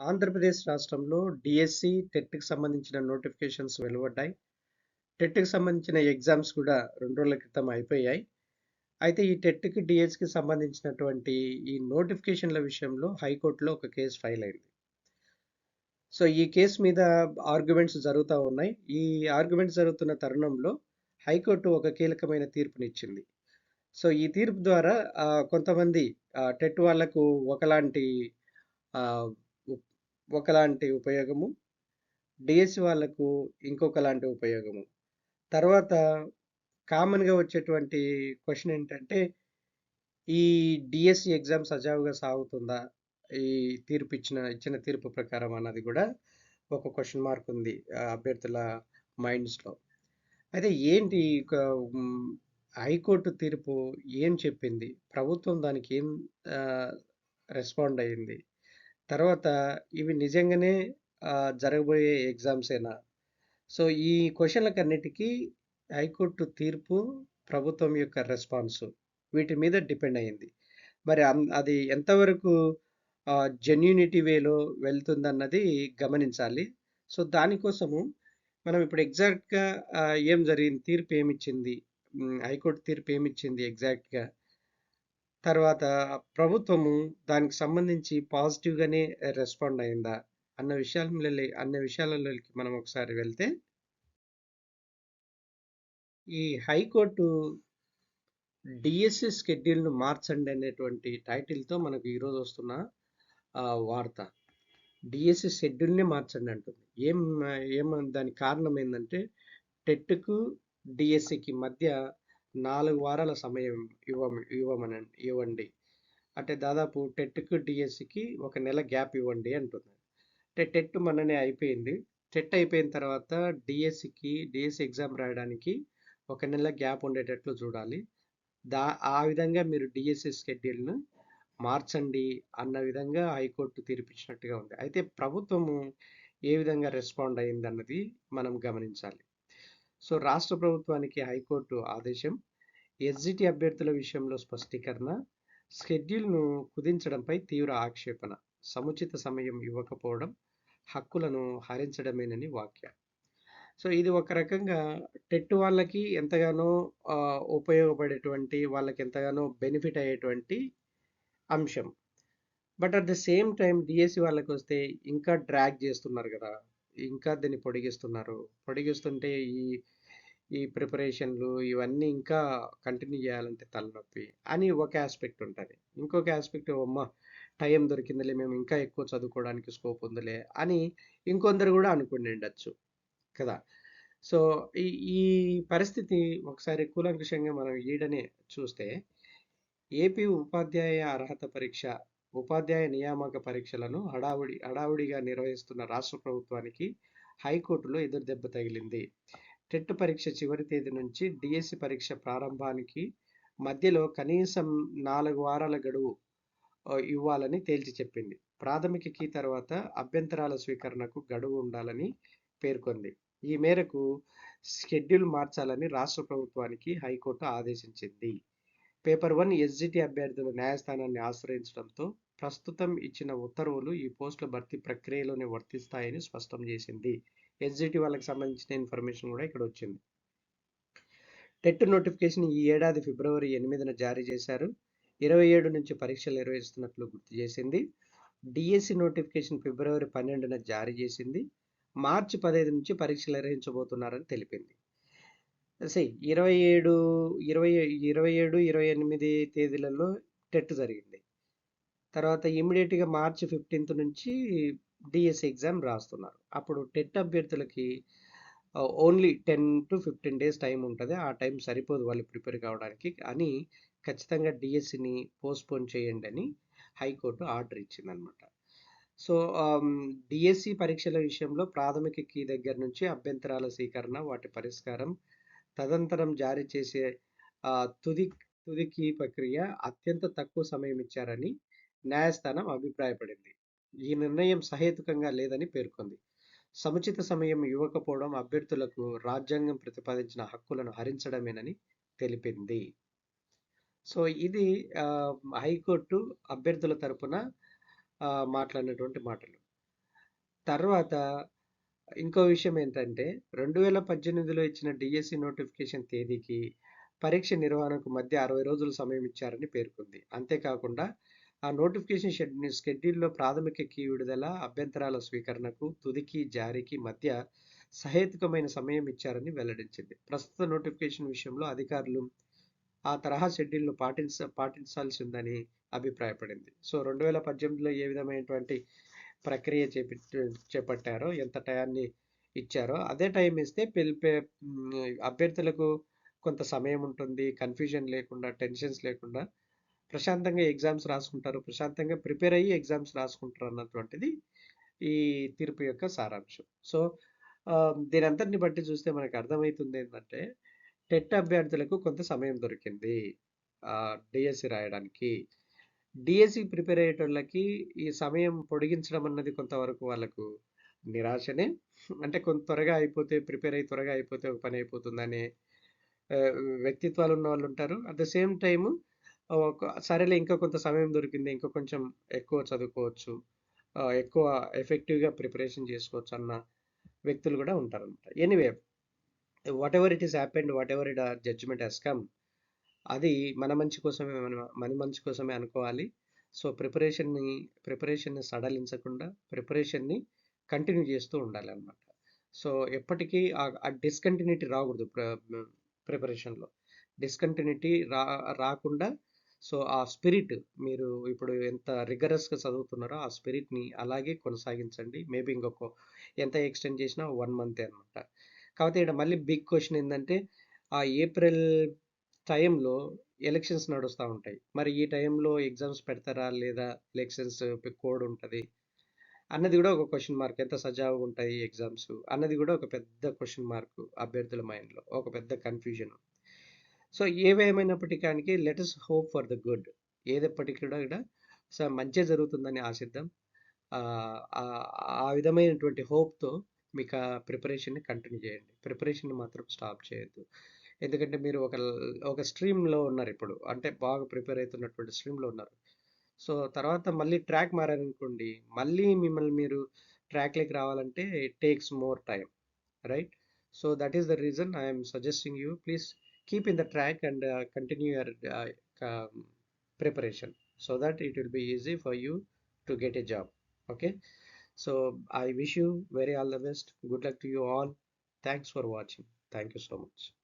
ఆంధ్రప్రదేశ్ రాష్ట్రంలో డిఎస్సి, టెట్‌కి సంబంధించిన నోటిఫికేషన్స్ వెలువడ్డాయి. టెట్‌కి సంబంధించిన ఎగ్జామ్స్ కూడా రెండు రోజుల క్రితం అయిపోయాయి. అయితే ఈ టెట్‌కి, డిఎస్సికి సంబంధించినటువంటి ఈ నోటిఫికేషన్‌ల విషయంలో హైకోర్టులో ఒక కేస్ ఫైల్ అయింది. సో, ఈ కేసు మీద ఆర్గ్యుమెంట్స్ జరుగుతూ ఉన్నాయి. ఈ ఆర్గ్యుమెంట్స్ జరుగుతున్న తరుణంలో హైకోర్టు ఒక కీలకమైన తీర్పునిచ్చింది. సో, ఈ తీర్పు ద్వారా కొంతమంది టెట్ వాళ్ళకు ఒకలాంటి ఒకలాంటి ఉపయోగము, డిఎస్సి వాళ్ళకు ఇంకొకలాంటి ఉపయోగము. తర్వాత కామన్‌గా వచ్చేటువంటి క్వశ్చన్ ఏంటంటే, ఈ డిఎస్సి ఎగ్జామ్ సజావుగా సాగుతుందా? ఈ తీర్పు ఇచ్చిన ఇచ్చిన తీర్పు ప్రకారం అన్నది కూడా ఒక క్వశ్చన్ మార్క్ ఉంది అభ్యర్థుల మైండ్స్‌లో. అయితే ఏంటి హైకోర్టు తీర్పు ఏం చెప్పింది? ప్రభుత్వం దానికి ఏం రెస్పాండ్ అయింది? తర్వాత ఇవి నిజంగానే జరగబోయే ఎగ్జామ్సేనా? సో, ఈ క్వెషన్‌లకన్నిటికీ హైకోర్టు తీర్పు, ప్రభుత్వం యొక్క రెస్పాన్స్ వీటి మీద డిపెండ్ అయింది. మరి అం అది ఎంతవరకు జెన్యూనిటీ వేలో వెళ్తుందన్నది గమనించాలి. సో, దానికోసము మనం ఇప్పుడు ఎగ్జాక్ట్‌గా ఏం జరిగింది? తీర్పు ఏమిచ్చింది? హైకోర్టు తీర్పు ఏమిచ్చింది ఎగ్జాక్ట్‌గా? తర్వాత ప్రభుత్వము దానికి సంబంధించి పాజిటివ్‌గానే రెస్పాండ్ అయిందా? అన్న విషయాలలోలి అన్న విషయాలలోకి మనం ఒకసారి వెళ్తే ఈ హైకోర్టు డిఎస్సి షెడ్యూల్‌ను మార్చండి అనేటువంటి టైటిల్‌తో మనకు ఈరోజు వస్తున్న ఆహ్, వార్త. డిఎస్సి షెడ్యూల్‌నే మార్చండి అంటుంది. ఏం ఏం దానికి కారణం ఏందంటే టెట్‌కు, డిఎస్సికి మధ్య నాలుగు వారాల సమయం ఇవ్వ ఇవ్వమనండి ఇవ్వండి. అంటే దాదాపు టెట్‌కు, డిఎస్సికి ఒక నెల గ్యాప్ ఇవ్వండి అంటుంది. అంటే టెట్ మననే అయిపోయింది. టెట్ అయిపోయిన తర్వాత డిఎస్సికి డిఎస్సి ఎగ్జామ్ రాయడానికి ఒక నెల గ్యాప్ ఉండేటట్లు చూడాలి. దా ఆ విధంగా మీరు డిఎస్సి షెడ్యూల్‌ను మార్చండి అన్న విధంగా హైకోర్టు తీర్పిచ్చినట్టుగా ఉంది. అయితే ప్రభుత్వము ఏ విధంగా రెస్పాండ్ అయిందన్నది మనం గమనించాలి. సో, రాష్ట్ర ప్రభుత్వానికి హైకోర్టు ఆదేశం. ఎస్‌జిటి అభ్యర్థుల విషయంలో స్పష్టీకరణ. షెడ్యూల్‌ను కుదించడంపై తీవ్ర ఆక్షేపణ. సముచిత సమయం ఇవ్వకపోవడం హక్కులను హరించడమేనని వాక్య సో, ఇది ఒక రకంగా టెట్ వాళ్ళకి ఎంతగానో ఉపయోగపడేటువంటి వాళ్ళకి ఎంతగానో బెనిఫిట్ అయ్యేటువంటి అంశం. But at the same time DSC వాళ్ళకొస్తే ఇంకా డ్రాగ్ చేస్తున్నారు కదా ఇంకా దీన్ని పొడిగిస్తున్నారు. పొడిగిస్తుంటే ఈ ఈ ప్రిపరేషన్‌లు ఇవన్నీ ఇంకా కంటిన్యూ చేయాలంటే తలనొప్పి అని ఒక యాస్పెక్ట్ ఉంటుంది ఇంకొక యాస్పెక్ట్ అమ్మ! టైం దొరికిందిలే మేము ఇంకా ఎక్కువ చదువుకోవడానికి స్కోప్ ఉందిలే అని ఇంకొందరు కూడా అనుకుని ఉండొచ్చు కదా! సో, ఈ ఈ పరిస్థితి ఒకసారి కూలంకుషంగా మనం ఈడనే చూస్తే ఏపీ ఉపాధ్యాయ అర్హత పరీక్ష, ఉపాధ్యాయ నియామక పరీక్షలను హడావుడి హడావుడిగా నిర్వహిస్తున్న రాష్ట్ర ప్రభుత్వానికి హైకోర్టులో ఎదురుదెబ్బ తగిలింది. టెట్ పరీక్ష చివరి తేదీ నుంచి డిఎస్సి పరీక్ష ప్రారంభానికి మధ్యలో కనీసం నాలుగు వారాల గడువు ఇవ్వాలని తేల్చి చెప్పింది. ప్రాథమిక కీ తర్వాత అభ్యంతరాల స్వీకరణకు గడువు ఉండాలని పేర్కొంది. ఈ మేరకు షెడ్యూల్ మార్చాలని రాష్ట్ర ప్రభుత్వానికి హైకోర్టు ఆదేశించింది. పేపర్ వన్ ఎస్‌జిటి అభ్యర్థులు న్యాయస్థానాన్ని ఆశ్రయించడంతో ప్రస్తుతం ఇచ్చిన ఉత్తర్వులు ఈ పోస్టుల భర్తీ ప్రక్రియలోనే వర్తిస్తాయని స్పష్టం చేసింది. ఎస్‌జిటి వాళ్ళకి సంబంధించిన ఇన్ఫర్మేషన్ కూడా ఇక్కడ వచ్చింది టెట్ నోటిఫికేషన్ ఈ ఏడాది ఫిబ్రవరి ఎనిమిదిన జారీ చేశారు. 27 నుంచి పరీక్షలు నిర్వహిస్తున్నట్లు గుర్తు చేసింది. డిఎస్సి నోటిఫికేషన్ ఫిబ్రవరి 12న జారీ చేసింది. మార్చి 15 నుంచి పరీక్షలు నిర్వహించబోతున్నారని తెలిపింది. ఇరవై ఏడు ఇరవై ఇరవై ఏడు ఇరవై ఎనిమిది తేదీలలో టెట్ జరిగింది. తర్వాత ఇమ్మీడియేట్‌గా మార్చి 15థ్ నుంచి డిఎస్సి ఎగ్జామ్ రాస్తున్నారు. అప్పుడు టెట్ అభ్యర్థులకి only ten to fifteen days time ఉంటుంది ఆ టైం సరిపోదు వాళ్ళు ప్రిపేర్ కావడానికి అని ఖచ్చితంగా డిఎస్సిని పోస్ట్‌పోన్ చేయండని హైకోర్టు ఆర్డర్ ఇచ్చిందనమాట. సో, డిఎస్సి పరీక్షల విషయంలో ప్రాథమిక కీ దగ్గర నుంచి అభ్యంతరాల స్వీకరణ, వాటి పరిష్కారం, తదనంతరం జారీ చేసే తుది తుదికి ప్రక్రియ అత్యంత తక్కువ సమయం ఇచ్చారని న్యాయస్థానం అభిప్రాయపడింది. ఈ నిర్ణయం సహేతుకంగా లేదని పేర్కొంది. సముచిత సమయం ఇవ్వకపోవడం అభ్యర్థులకు రాజ్యాంగం ప్రతిపాదించిన హక్కులను హరించడమేనని తెలిపింది. సో, ఇది హైకోర్టు అభ్యర్థుల తరపున మాట్లాడినటువంటి మాటలు. తర్వాత ఇంకో విషయం ఏంటంటే 2018లో ఇచ్చిన డీఎస్సీ నోటిఫికేషన్ తేదీకి, పరీక్ష నిర్వహణకు మధ్య 60 రోజుల సమయం ఇచ్చారని పేర్కొంది. అంతేకాకుండా ఆ నోటిఫికేషన్ షెడ్ షెడ్యూల్లో ప్రాథమిక కీ విడుదల, అభ్యంతరాల స్వీకరణకు, తుదికి జారీకి మధ్య సహేతుకమైన సమయం ఇచ్చారని వెల్లడించింది. ప్రస్తుత నోటిఫికేషన్ విషయంలో అధికారులు ఆ తరహా షెడ్యూల్‌ను పాటించ పాటించాల్సి ఉందని అభిప్రాయపడింది. సో, 2018లో ఏ విధమైనటువంటి ప్రక్రియ చేపి చేపట్టారో, ఎంత టయాన్ని ఇచ్చారో అదే టైం ఇస్తే పిలిపే అభ్యర్థులకు కొంత సమయం ఉంటుంది. కన్‌ఫ్యూజన్ లేకుండా, టెన్షన్స్ లేకుండా ప్రశాంతంగా ఎగ్జామ్స్ రాసుకుంటారు. ప్రశాంతంగా ప్రిపేర్ అయ్యి ఎగ్జామ్స్ రాసుకుంటారు అన్నటువంటిది ఈ తీర్పు యొక్క సారాంశం. సో, దీని అంతటిని బట్టి చూస్తే మనకు అర్థమవుతుంది ఏంటంటే టెట్ అభ్యర్థులకు కొంత సమయం దొరికింది. డిఎస్సి రాయడానికి. డిఎస్సి ప్రిపేర్ అయ్యేటోళ్ళకి ఈ సమయం పొడిగించడం అన్నది కొంతవరకు వాళ్ళకు నిరాశనే. అంటే కొంత త్వరగా అయిపోతే ప్రిపేర్ అయ్యి త్వరగా అయిపోతే ఒక పని అయిపోతుందనే వ్యక్తిత్వాలు ఉన్న వాళ్ళు ఉంటారు అట్ ద సేమ్ టైము ఒక సరేలే ఇంకా కొంత సమయం దొరికింది. ఇంకా కొంచెం ఎక్కువ చదువుకోవచ్చు. ఎక్కువ ఎఫెక్టివ్‌గా ప్రిపరేషన్ చేసుకోవచ్చు అన్న వ్యక్తులు గూడా ఉంటారనమాట. Anyway whatever it is happened, whatever it are judgement has come అది మన మంచి కోసమే మన మన మంచి కోసమే అనుకోవాలి. సో, ప్రిపరేషన్‌ని ప్రిపరేషన్‌ని సడలించకుండా ప్రిపరేషన్‌ని కంటిన్యూ చేస్తూ ఉండాలి అనమాట సో, ఎప్పటికీ ఆ డిస్కంటిన్యూటీ రాకూడదు ప్ర ప్రిపరేషన్‌లో. డిస్కంటిన్యూటీ రా రాకుండా సో, ఆ స్పిరిట్ మీరు ఇప్పుడు ఎంత రిగరస్‌గా చదువుతున్నారో ఆ స్పిరిట్‌ని అలాగే కొనసాగించండి. మేబీ ఇంకొక ఎంత ఎక్స్‌టెండ్ చేసినా వన్ మంతే అనమాట. కాకపోతే ఈడ మళ్ళీ బిగ్ క్వశ్చన్ ఏంటంటే ఆ ఏప్రిల్ టైంలో ఎలక్షన్స్ నడుస్తూ ఉంటాయి. మరి ఈ టైంలో ఎగ్జామ్స్ పెడతారా? లేదా? ఎలక్షన్స్ కోడ్ ఉంటుంది అన్నది కూడా ఒక క్వశ్చన్ మార్క్. ఎంత సజావుగా ఉంటాయి ఎగ్జామ్స్ అన్నది కూడా ఒక పెద్ద క్వశ్చన్ మార్క్ అభ్యర్థుల మైండ్‌లో. ఒక పెద్ద confusion. So, ఏవేమైనప్పటికానికి let us hope for the good. ఏదప్పటికీ కూడా కూడా సో, మంచి జరుగుతుందని ఆశిద్దాం. ఆ విధమైనటువంటి హోప్‌తో మీకు ఆ ప్రిపరేషన్‌ని కంటిన్యూ చేయండి. ప్రిపరేషన్ మాత్రం స్టాప్ చేయొద్దు. ఎందుకంటే మీరు ఒక ఒక స్ట్రీమ్‌లో ఉన్నారిప్పుడు. అంటే బాగా ప్రిపేర్ అవుతున్నటువంటి స్ట్రీమ్‌లో ఉన్నారు. సో, తర్వాత మళ్ళీ ట్రాక్ మారారనుకోండి, మళ్ళీ మిమ్మల్ని మీరు ట్రాక్‌లోకి రావాలంటే it takes more time. Right? So, that is the reason I suggesting you please keep in the track and uh, continue your uh, preparation. So that it will be easy for you to get a job. Okay. So, I wish you very all the best. Good luck to you all. Thanks for watching. Thank you so much.